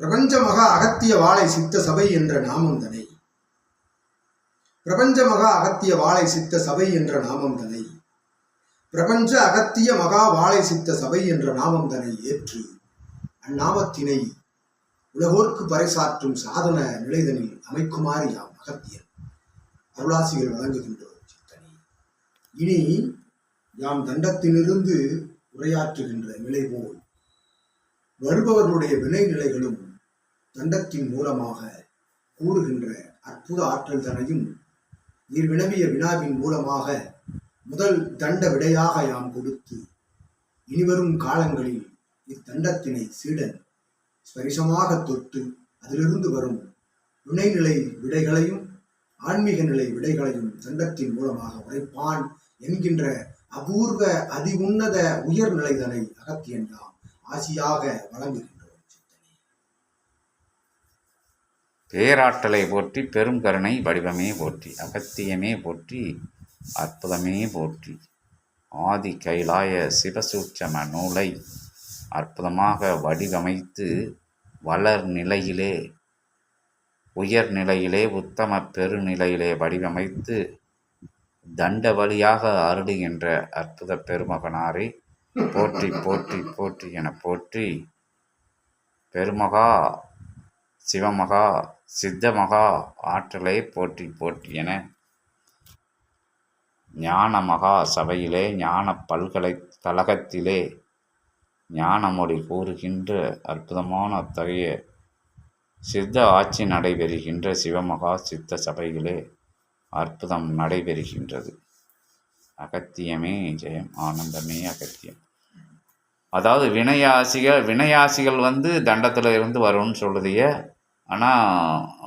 பிரபஞ்ச மகா அகத்திய வாழை சித்த சபை என்ற நாமம் தனை பிரபஞ்ச மகா அகத்திய வாழை சித்த சபை என்ற நாமம் தனை பிரபஞ்ச அகத்திய மகா வாழை சித்த சபை என்ற நாமம் தனை ஏற்று அந்நாமத்தினை உலகோர்க்கு பறைசாற்றும் சாதன நிலைதனில் அமைக்குமாறு யாம் அகத்தியன் அருளாசிகள் வழங்குகின்றோம் சித்தனை. இனி யாம் தண்டத்திலிருந்து உரையாற்றுகின்ற நிலை போல் வருபவர்களுடைய வினை நிலைகளும் தண்டத்தின் மூலமாக கூறுகின்ற அற்புத ஆற்றல் தனையும் நீர் வினவிய வினாவின் மூலமாக முதல் தண்ட விடையாக யாம் கொடுத்து இனிவரும் காலங்களில் இத்தண்டத்தினை சீடன் ஸ்பரிசமாக தொட்டு அதிலிருந்து வரும் துணைநிலை விடைகளையும் ஆன்மீக நிலை விடைகளையும் தண்டத்தின் மூலமாக உரைப்பான் என்கின்ற அபூர்வ அதி உன்னத உயர்நிலைதனை அகத்தியன் யாம் ஆசியாக வழங்குகின்றோம் சித்தனே பேராற்றலை போற்றி பெரும் கருணை வடிவமே போற்றி அகத்தியமே போற்றி அற்புதமே போற்றி. ஆதி கைலாய சிவசூட்சம நூலை அற்புதமாக வடிவமைத்து வளர் நிலையிலே உயர் நிலையிலே உத்தம பெருநிலையிலே வடிவமைத்து தண்ட வழியாக அருளுகின்ற அற்புத பெருமகனாரை போற்றி போற்றி போற்றி என போற்றி பெருமகா சிவமகா சித்தமகா ஆற்றலை போற்றி போற்றி என ஞான மகா சபையிலே ஞான பல்கலைக்கழகத்திலே ஞானமொழி கூறுகின்ற அற்புதமான அத்தகைய சித்த ஆட்சி நடைபெறுகின்ற சிவமகா சித்த சபையிலே அற்புதம் நடைபெறுகின்றது. அகத்தியமே ஜெயம் ஆனந்தமே அகத்தியம். அதாவது வினையாசிகள் வினையாசிகள் வந்து தண்டத்தில் இருந்து வரும்னு சொல்லுதிய ஆனால்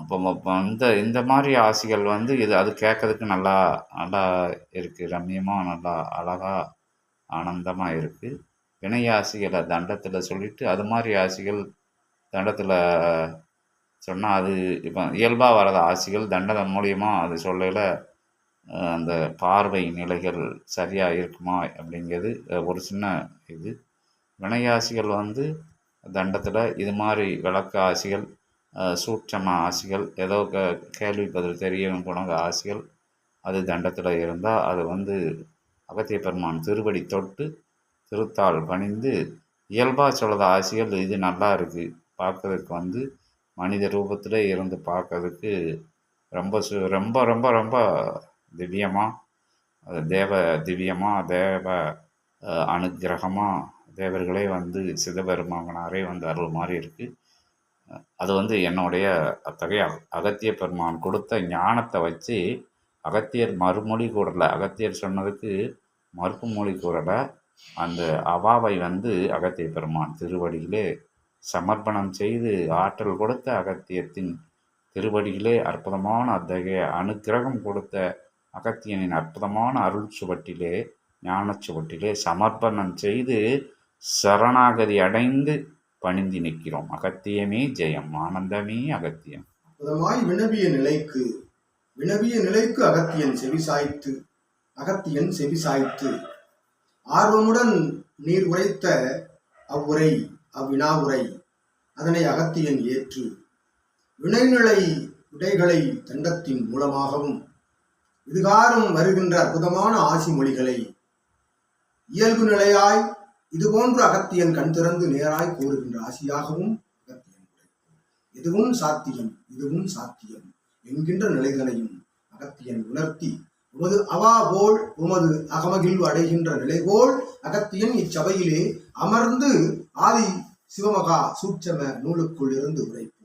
இப்போ இந்த இந்த மாதிரி ஆசிகள் வந்து இது அது கேட்கறதுக்கு நல்லா நல்லா இருக்குது ரம்மியமாக நல்லா அழகாக ஆனந்தமாக இருக்குது வினையாசிகளை தண்டத்தில் சொல்லிட்டு அது மாதிரி ஆசிகள் தண்டத்தில் சொன்னால் அது இப்போ இயல்பாக வராத ஆசிகள் தண்டதன் மூலியமாக அது சொல்லையில் அந்த பார்வை நிலைகள் சரியாக இருக்குமா அப்படிங்கிறது ஒரு சின்ன இது. வினையாசிகள் வந்து தண்டத்தில் இது மாதிரி விளக்க ஆசிகள் சூட்சமாக சூட்சம ஏதோ க கேள்வி பதில் தெரியவும் போனவங்க ஆசிகள். அது தண்டத்தில் இருந்தால் அது வந்து அகத்திய பெருமான் திருவடி தொட்டு திருத்தாள் பணிந்து இயல்பாக சொல்கிற ஆசிகள் இது நல்லா இருக்குது பார்க்கறதுக்கு வந்து மனித ரூபத்தில் இருந்து பார்க்கறதுக்கு ரொம்ப சு ரொம்ப ரொம்ப ரொம்ப திவ்யமாக தேவ திவ்யமாக தேவ அனுகிரகமாக அனுக்கிரகமாக தேவர்களே வந்து சிதபெருமாங்கனாரே வந்து அருள் மாதிரி இருக்குது அது வந்து என்னுடைய அத்தகைய அகத்திய பெருமான் கொடுத்த ஞானத்தை வச்சு அகத்தியர் மறுமொழி கூறலை. அகத்தியர் சொன்னதுக்கு மறுப்பு மொழி கூறலை. அந்த அவாவை வந்து அகத்திய பெருமான் திருவடியிலே சமர்ப்பணம் செய்து ஆற்றல் கொடுத்த அகத்தியத்தின் திருவடியிலே அற்புதமான அத்தகைய அனுக்கிரகம் கொடுத்த அகத்தியனின் அற்புதமான அருள் சுவட்டிலே ஞான சுவட்டிலே சமர்ப்பணம் செய்து சரணாகதி அடைந்து பணிந்து நிற்கிறோம். அகத்தியமே ஜெயம் ஆனந்தமே அகத்தியம். அற்புதமாய் வினவிய நிலைக்கு வினவிய நிலைக்கு அகத்தியன் செவிசாய்த்து அகத்தியன் செவிசாய்த்து ஆர்வமுடன் நீர் உரைத்த அவ்வுரை அவ்வினா உரை அதனை அகத்தியன் ஏற்று. வினைநிலை விடைகளை தண்டத்தின் மூலமாகவும் இதுகாரம் வருகின்ற அற்புதமான ஆசி மொழிகளை இயல்பு நிலையாய் இதுபோன்று அகத்தியன் கண் திறந்து நேராய் கூறுகின்ற ஆசியாகவும் அகத்தியன் இதுவும் சாத்தியம் இதுவும் சாத்தியம் என்கின்ற நிலைகளையும் அகத்தியன் உணர்த்தி உமது அவா போல் உமது அகமகிழ்வு அடைகின்ற நிலை போல் அகத்தியன் இச்சபையிலே அமர்ந்து ஆதி சிவமகா சூட்சம நூலுக்குள் இருந்து உரைப்போம்.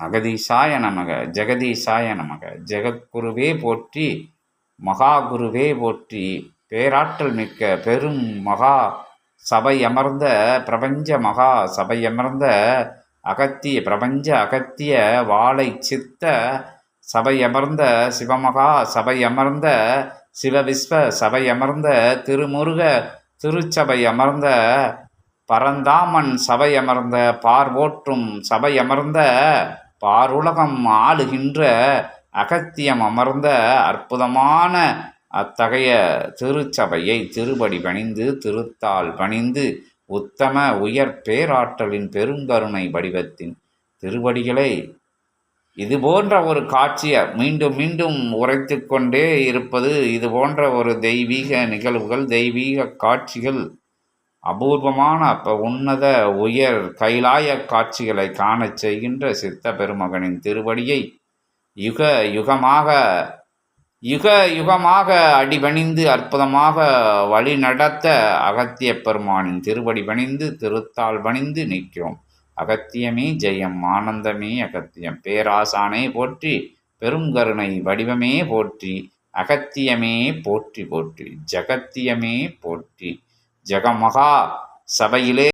அகதீசாய நமக ஜெகதீசாய நமக ஜெகத்குருவே போற்றி மகாகுருவே போற்றி பேராற்றல் மிக்க பெரும் மகா சபை அமர்ந்த பிரபஞ்ச மகா சபை அமர்ந்த அகத்திய பிரபஞ்ச அகத்திய வாழை சித்த சபை அமர்ந்த சிவமகா சபை அமர்ந்த சிவவிஸ்வ சபை அமர்ந்த திருமுருக திருச்சபை அமர்ந்த பரந்தாமன் சபை அமர்ந்த பார்வோற்றும் சபை அமர்ந்த பாருலகம் ஆளுகின்ற அகத்தியம் அமர்ந்த அற்புதமான அத்தகைய திருச்சபையை திருபடி பணிந்து திருத்தாள் பணிந்து உத்தம உயர் பேராற்றலின் பெருங்கருணை வடிவத்தின் திருவடிகளை இது போன்ற ஒரு காட்சியை மீண்டும் மீண்டும் உரைத்து கொண்டே இருப்பது இது போன்ற ஒரு தெய்வீக நிகழ்வுகள் தெய்வீக காட்சிகள் அபூர்வமான அப்போ உன்னத உயர் கைலாய காட்சிகளை காணச் செய்கின்ற சித்த பெருமகனின் திருவடியை யுக யுகமாக யுக யுகமாக அடிபணிந்து அற்புதமாக வழி நடத்த அகத்திய பெருமானின் திருவடி பணிந்து திருத்தாள் பணிந்து நிற்கிறோம். அகத்தியமே ஜெயம் ஆனந்தமே அகத்தியம். பேராசானே போற்றி பெருங்கருணை வடிவமே போற்றி அகத்தியமே போற்றி போற்றி ஜகத்தியமே போற்றி. ஜெகமகா சபையிலே